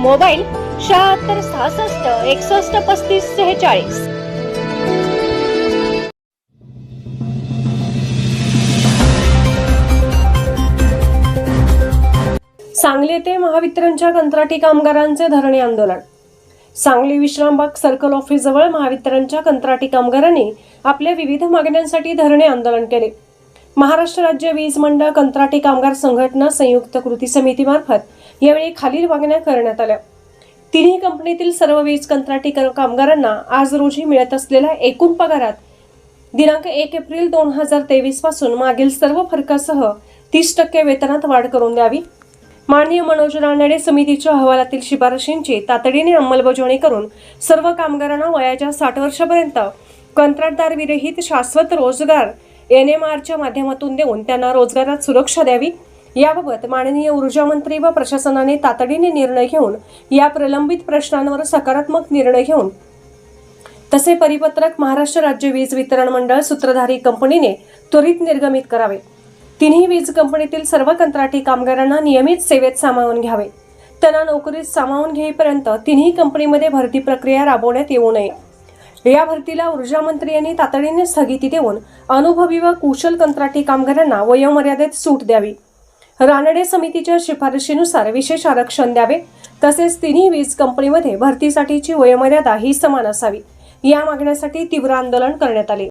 Mobile शहात्तर सहासष्ट एकसष्ट पस्तीस सेहेचाळीस. सांगली येथे महावितरणच्या कंत्राटी कामगारांचे धरणे आंदोलन. सांगली विश्रामबाग सर्कल ऑफिसजवळ महावितरणच्या कंत्राटी कामगारांनी आपल्या विविध मागण्यांसाठी धरणे आंदोलन केले. महाराष्ट्र राज्य वीज मंडळ कंत्राटी कामगार संघटना संयुक्त कृती समितीमार्फत यावेळी खालील मागण्या करण्यात आल्या. तिन्ही कंपनीतील सर्व वीज कंत्राटी कामगारांना आज रोजी मिळत असलेल्या एकूण पगारात दिनांक एक एप्रिल दोन हजार तेवीसपासून मागील सर्व फरकासह तीस टक्के वेतनात वाढ करून द्यावी. माननीय मनोज रानडे समितीच्या अहवालातील शिफारशींची तातडीने अंमलबजावणी करून सर्व कामगारांना वयाच्या साठ वर्षापर्यंत कंत्राटदार विरहित शाश्वत रोजगार एन एम आरच्या माध्यमातून देऊन त्यांना रोजगारात सुरक्षा द्यावी. याबाबत माननीय ऊर्जा मंत्री व प्रशासनाने तातडीने निर्णय घेऊन या प्रलंबित प्रश्नांवर सकारात्मक निर्णय घेऊन तसे परिपत्रक महाराष्ट्र राज्य वीज वितरण मंडळ सूत्रधारी कंपनीने त्वरित निर्गमित करावे. तिन्ही वीज कंपनीतील सर्व कंत्राटी कामगारांना नियमित सेवेत सामावून घ्यावे. त्यांना नोकरीत सामावून घेईपर्यंत तिन्ही कंपनीमध्ये भरती प्रक्रिया राबवण्यात येऊ नये. या भरतीला ऊर्जा मंत्री यांनी तातडीने स्थगिती देऊन अनुभवी व कुशल कंत्राटी कामगारांना वयोमर्यादेत सूट द्यावी. रानडे समितीच्या शिफारशीनुसार विशेष आरक्षण द्यावे. तसेच तिन्ही वीज कंपनीमध्ये भरतीसाठीची वयोमर्यादा ही समान असावी. या मागण्यासाठी तीव्र आंदोलन करण्यात आले.